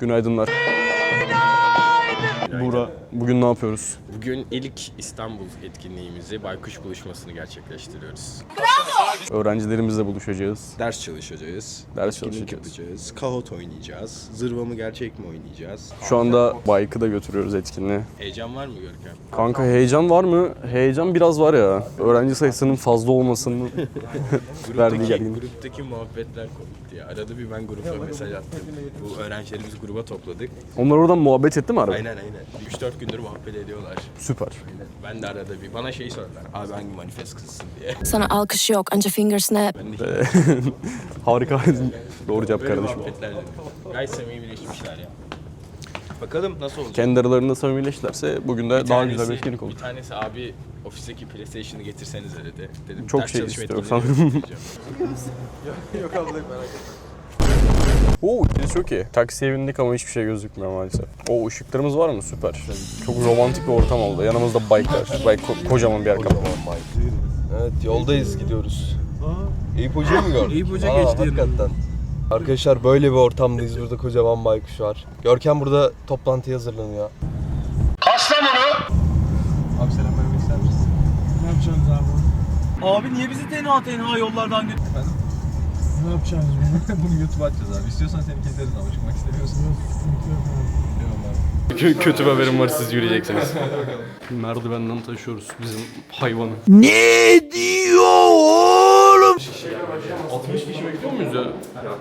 Günaydınlar. Buğra, bugün ne yapıyoruz? Bugün ilk İstanbul etkinliğimizi Baykuş buluşmasını gerçekleştiriyoruz. Öğrencilerimizle buluşacağız. Ders çalışacağız. Ders etkinlik çalışacağız. yapacağız. Kahot oynayacağız. Zırva mı gerçek mi oynayacağız? Şu anda bike'ı da götürüyoruz etkinliğe. Heyecan var mı Görkem? Kanka heyecan var mı? Heyecan biraz var ya. Öğrenci sayısının fazla olmasının verdiği Gruptaki, gerginlik. gruptaki muhabbetler komikti ya. Arada bir ben gruba mesaj attım. Bu öğrencilerimizi gruba topladık. Onlar oradan muhabbet etti mi araba? Aynen aynen. 3-4 gündür muhabbet ediyorlar. Süper. Ben de arada bir bana şey sordular. Abi hangi manifest kızsın diye. Sana alkış yok anca finger snap. Harika. Doğru cevap kardeşim. Gayet samimileşmişler ya. Bakalım nasıl olacak? Kendi aralarında samimileştilerse bugün de Bir daha tanesi- güzel bir etkinlik olur. Bir tanesi abi ofisteki PlayStation'ı getirsenize dedi. Dedim Çok ders şey çalışma istiyor sanırım. götüreceğim. Oo içerisi çok iyi. Taksiye bindik ama hiçbir şey gözükmüyor maalesef. O ışıklarımız var mı? Süper. Çok romantik bir ortam oldu. Yanımızda bike'lar. Bike ko- kocaman bir kaplı. Evet yoldayız gidiyoruz. Eyüp Hoca'yı mı gördün? Eyüp Hoca Aa, geçti Hakikaten. Arkadaşlar böyle bir ortamdayız. Burada kocaman baykuş var. Görkem burada toplantıya hazırlanıyor. Abi niye bizi tenha tenha yollardan götür... Ne yapacağız bunu? Bunu YouTube'a atacağız abi. İstiyorsan seni keseriz ama çıkmak istemiyorsun. Sıkıntı yok abi. Kö- kötü bir haberim var siz yürüyeceksiniz. Merdivenden taşıyoruz bizim hayvanı. 60 kişi bekliyor muyuz ya? Yok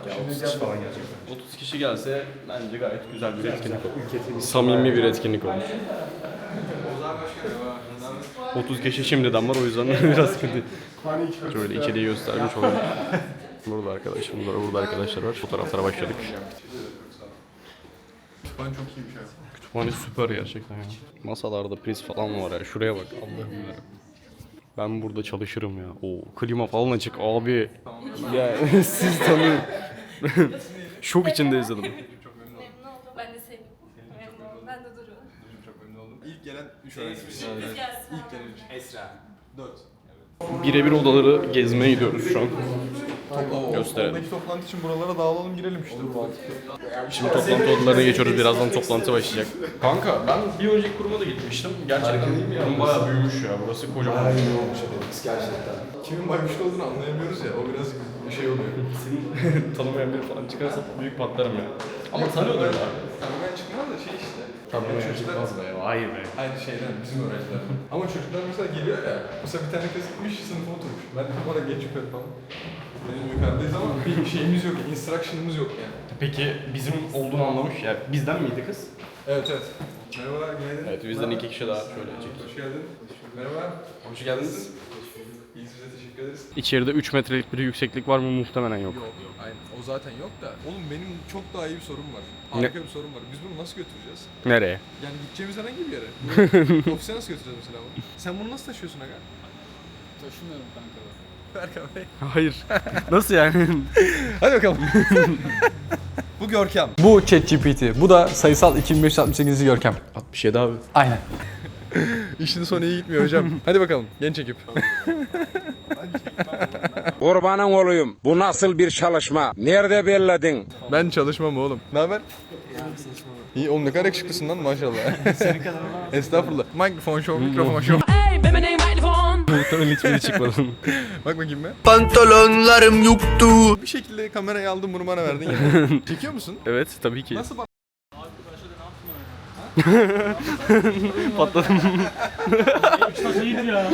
ya 30 kişi falan gelecek. 30 kişi gelse bence gayet güzel bir etkinlik olur. Samimi bir etkinlik olur. 30 kişi şimdiden var o yüzden biraz sıkıntı. Şöyle ikiliyi göstermiş olalım. Burada arkadaşımız var, burada arkadaşlar var. Fotoğraflara başladık. Kütüphane çok iyiymiş ya. Kütüphane süper gerçekten ya. Masalarda priz falan var ya. Şuraya bak Allah'ım ya. Ben burada çalışırım ya. O klima falan açık abi. Ya siz tanıyın. Şok içinde izledim. Ben de senin. Memnun oldum. Ben de Duru. İlk gelen 3 öğrencimiz. İlk gelen 3. Esra. 4. Birebir odaları gezmeye gidiyoruz şu an. Gösterelim. Oradaki toplantı için buralara dağılalım girelim işte. Şimdi toplantı odalarına geçiyoruz. Birazdan toplantı başlayacak. Kanka ben bir önceki kuruma da gitmiştim. Gerçekten kurum bayağı büyümüş ya. Burası kocaman. Kimin baykuşlu olduğunu anlayamıyoruz ya. O biraz bir şey oluyor. Tanımayan biri falan çıkarsa büyük patlarım ya. Ama tanıyordur abi. Tanımayan işte. Tanımayan çocuklar- çıkmaz be. Hayır be. Aynı şeyden bizim öğrencilerden. Ama çocuklar mesela geliyor ya. Mesela bir tane kız gitmiş sınıfa oturmuş. Ben de oraya geç yukarı falan. Benim yukarıdayız ama bir şeyimiz yok. Instruction'ımız yok yani. Peki bizim olduğunu anlamış ya. Bizden miydi kız? Evet evet. Merhabalar, günaydın. Evet bizden iki kişi daha şöyle çek. Hoş geldin. Merhaba. Hoş geldiniz. İyiyiz bize ederiz. İçeride 3 metrelik bir yükseklik var mı? Muhtemelen yok. Yok yok. Aynen. O zaten yok da. Oğlum benim çok daha iyi bir sorum var. Harika bir sorum var. Biz bunu nasıl götüreceğiz? Nereye? Yani gideceğimiz herhangi bir yere. Bunu Ofise nasıl götüreceğiz mesela bunu? Sen bunu nasıl taşıyorsun aga? Taşımıyorum kanka. Berkan Bey. Hayır. Nasıl yani? Hadi bakalım. Bu Görkem. Bu ChatGPT. Bu da sayısal 2568. Görkem. 67 abi. Aynen. İşin sonu iyi gitmiyor hocam. Hadi bakalım. Genç ekip. Kurbanın olayım. Bu nasıl bir çalışma? Nerede belledin? Ben çalışmam oğlum. Ne haber? İyi oğlum ne kadar yakışıklısın lan maşallah. Senin kadar Estağfurullah. Mikrofon show, mikrofon show. Muhtemelen hiçbiri çıkmadı. Bak bakayım be. Pantolonlarım yoktu. Bir şekilde kamerayı aldım bunu bana verdin ya. Çekiyor musun? evet tabii ki. Nasıl bak? Patladım. Ayıp ya.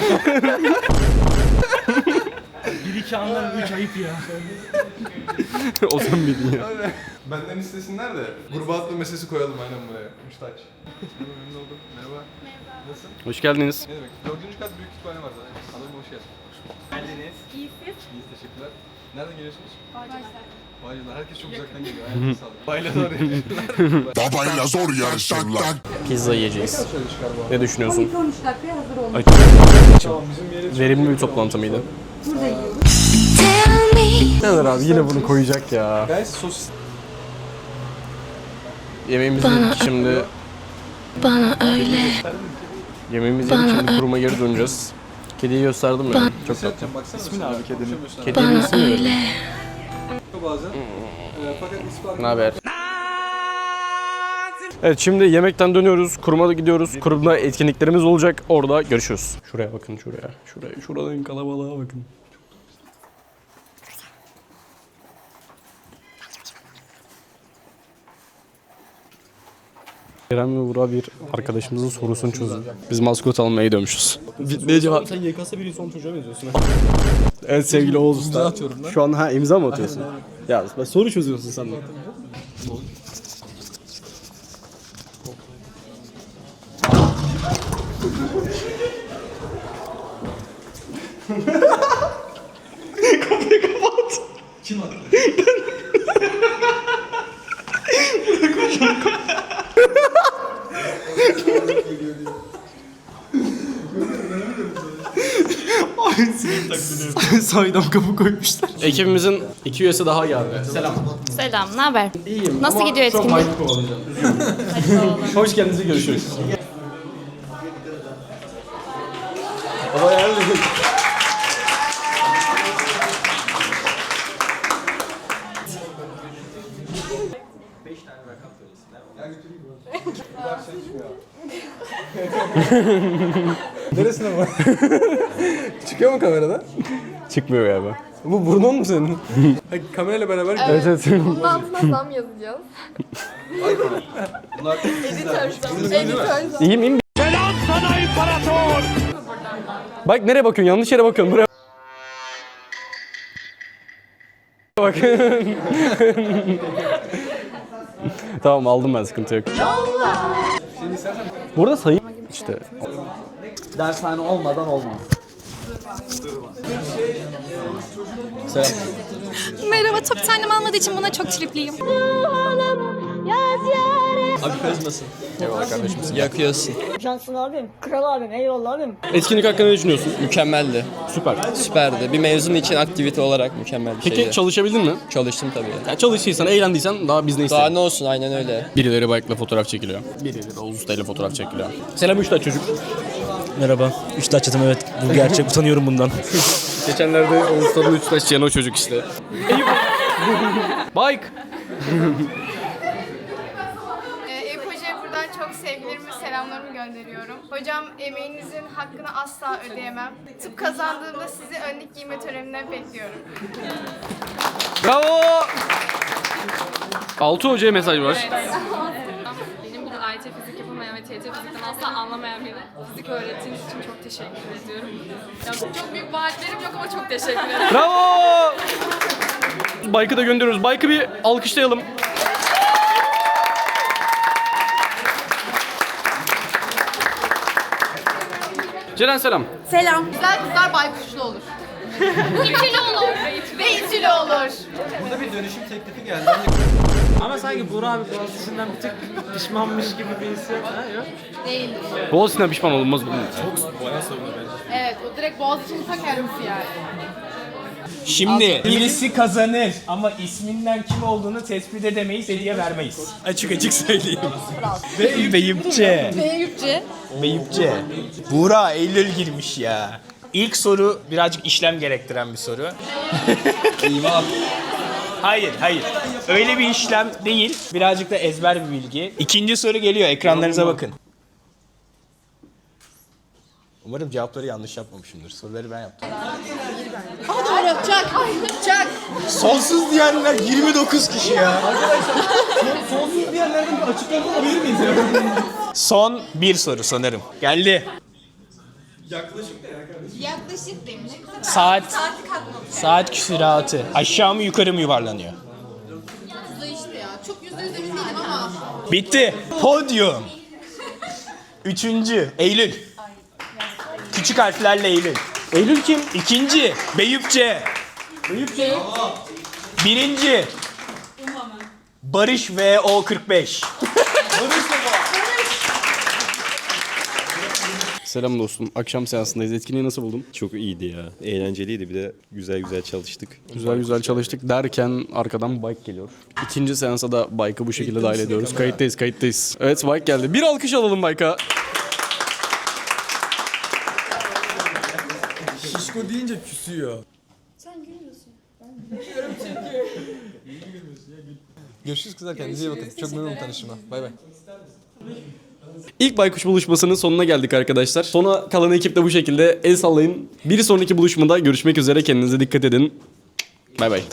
Anlar üç ayıp ya. o sen miydin ya? Benden istesinler de gruba atma meselesi koyalım aynen buraya. Müştaç. Merhaba memnun oldum. Merhaba. Nasılsın? Hoş geldiniz. Ne demek? Dördüncü kat büyük kütüphane var zaten. Adamım hoş geldin. Geldiniz. İyisiniz. İyiyiz teşekkürler. Nereden geliyorsunuz? Bağcılar. Bağcılar. Herkes çok uzaktan geliyor. Ayağınıza sağlık. Bayla doğru Babayla zor yarışırlar. Pizza yiyeceğiz. Ne düşünüyorsun? 12-13 dakikaya hazır olmuş. Ay, Tamam bizim yere verimli bir toplantı mıydı? Burada yiyoruz. Neler abi yine bunu koyacak ya. Guys sos. Yemeğimizi yedik şimdi. Bana öyle Yemeğimizi yedik şimdi kuruma geri döneceğiz. Kediyi gösterdim ya. Çok tatlı. Baksana. İsmi ne abi kedinin? Kediye bir isim verelim. Bazen. Ee, fakat ismi Ne haber? Evet şimdi yemekten dönüyoruz. Kuruma da gidiyoruz. Kurumda etkinliklerimiz olacak. Orada görüşürüz. Şuraya bakın şuraya. Şuraya. Şuradan kalabalığa bakın. Kerem ve Burak bir arkadaşımızın sorusunu çözdü. Biz maskot almaya dönmüşüz. Ne cevap? Sen YKS biri son çocuğa benziyorsun. evet sevgili Oğuz Usta. Atıyorum. Şu an ha imza mı atıyorsun? ya ben soru çözüyorsun sen de. Saydam kapı koymuşlar. Ekibimizin iki üyesi daha geldi. Selam. Selam, ne haber? İyiyim. Nasıl ama gidiyor çok etkinlik? hype kovalayacağım. Hoş geldiniz. Görüşürüz. Baba yani. Neresine bu? Çıkıyor mu kamerada? Çıkmıyor galiba. Bu burnun mu senin? Ha, Kamerayla beraber Evet evet. Bunun altına zam yazacağız. Editör. Editör. İyiyim iyiyim. Selam sana imparator. Bak nereye bakıyorsun? Yanlış yere bakıyorsun. Buraya bak. tamam aldım ben sıkıntı yok. Burada sayı işte. Dershane olmadan olmaz. Merhaba, top tanem almadığı için buna çok tripliyim. Yakıyorsun. Şansın abim. Kral abim. Eyvallah abim. Etkinlik hakkında ne düşünüyorsun? Mükemmeldi. Süper. Süperdi. Bir mezun için aktivite olarak mükemmel bir Peki şeydi. çalışabildin mi? Çalıştım tabii. Ya çalıştıysan, eğlendiysen daha biz ne Daha ne olsun aynen öyle. Birileri bike'la fotoğraf çekiliyor. Birileri Oğuz Usta ile fotoğraf çekiliyor. Selam Üçtaş çocuk. Merhaba. Üç taçladım evet. Bu gerçek. Utanıyorum bundan. Geçenlerde Oğuz Usta'nın Üçtaş çiyen o çocuk işte. Bike. Gönderiyorum. Hocam emeğinizin hakkını asla ödeyemem. Tıp kazandığımda sizi önlük giyme törenine bekliyorum. Bravo. Altı hocaya mesaj var. Benim gibi IT fizik yapamayan ve TC fizikten asla anlamayan biri fizik öğrettiğiniz için çok teşekkür ediyorum. Ya çok büyük vaatlerim yok ama çok teşekkür ederim. Bravo. Bike'ı da gönderiyoruz. Bike'ı bir alkışlayalım. Ceren selam. Selam. Güzel kızlar baykuşlu olur. İtili olur. Ve itili olur. Ama sanki Burak abi Boğaziçi'nden bir tık pişmanmış gibi bir hissiyat. Ha, yok. Değildir. Boğaziçi'nden pişman olunmaz. Evet, o direkt Boğaziçi'nin ta kendisi yani. Şimdi birisi kazanır ama isminden kim olduğunu tespit edemeyiz, hediye vermeyiz. Açık açık söyleyeyim. Beyipçe. Eyüpçe. Beyipçe. Buğra Eylül girmiş ya. İlk soru birazcık işlem gerektiren bir soru. hayır, hayır. Öyle bir işlem değil. Birazcık da ezber bir bilgi. İkinci soru geliyor. Ekranlarınıza bakın. Umarım cevapları yanlış yapmamışımdır. Soruları ben yaptım. Doğru, çak. Çak. Sonsuz diyenler 29 kişi ya. Sonsuz diyenlerden bir açıklama alabilir miyiz ya? Son bir soru sanırım. Geldi. Yaklaşık demiş. Saat Saati katmamış. saat küsuratı aşağı mı yukarı mı yuvarlanıyor? Yüzde işte ya. Çok yüzde yüz emin değilim ama. Bitti. Podyum. Üçüncü Eylül. Küçük harflerle Eylül. Eylül kim? İkinci Beyüpçe. Eyüpçe. Birinci Barış VO45. Selam dostum. Akşam seansındayız. Etkinliği nasıl buldun? Çok iyiydi ya. Eğlenceliydi bir de güzel güzel çalıştık. Güzel güzel çalıştık derken arkadan bike geliyor. İkinci seansa da bike'ı bu şekilde dahil ediyoruz. Kayıttayız, kayıttayız. Evet bike geldi. Bir alkış alalım bike'a. Şişko deyince küsüyor. Görüşürüz kızlar kendinize iyi bakın. Çok memnunum tanıştığıma. Bay bay. İlk baykuş buluşmasının sonuna geldik arkadaşlar. Sona kalan ekip de bu şekilde. El sallayın. Bir sonraki buluşmada görüşmek üzere. Kendinize dikkat edin. Bay bay.